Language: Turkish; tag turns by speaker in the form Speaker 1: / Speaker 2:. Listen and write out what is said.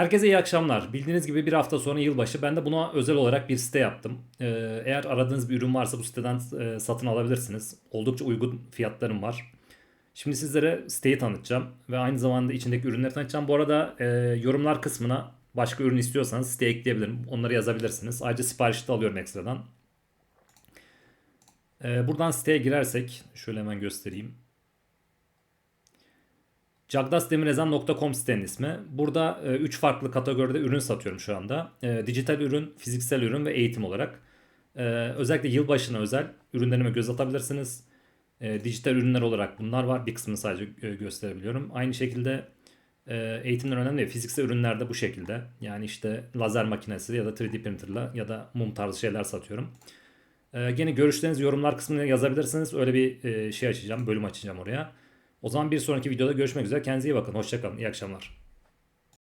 Speaker 1: Herkese iyi akşamlar. Bildiğiniz gibi bir hafta sonra yılbaşı. Ben de buna özel olarak bir site yaptım. Ee, eğer aradığınız bir ürün varsa bu siteden e, satın alabilirsiniz. Oldukça uygun fiyatlarım var. Şimdi sizlere siteyi tanıtacağım ve aynı zamanda içindeki ürünleri tanıtacağım. Bu arada e, yorumlar kısmına başka ürün istiyorsanız siteye ekleyebilirim. Onları yazabilirsiniz. Ayrıca sipariş de alıyorum ekstradan. Ee, buradan siteye girersek şöyle hemen göstereyim. Cagdasdemirezan.com sitenin ismi. Burada 3 farklı kategoride ürün satıyorum şu anda. E, dijital ürün, fiziksel ürün ve eğitim olarak. E, özellikle yılbaşına özel ürünlerime göz atabilirsiniz. E, dijital ürünler olarak bunlar var. Bir kısmını sadece e, gösterebiliyorum. Aynı şekilde e, eğitimler önemli. Fiziksel ürünler de bu şekilde. Yani işte lazer makinesi ya da 3D printerla ya da mum tarzı şeyler satıyorum. E, gene görüşlerinizi yorumlar kısmına yazabilirsiniz. Öyle bir e, şey açacağım, bölüm açacağım oraya. O zaman bir sonraki videoda görüşmek üzere. Kendinize iyi bakın. Hoşçakalın. İyi akşamlar.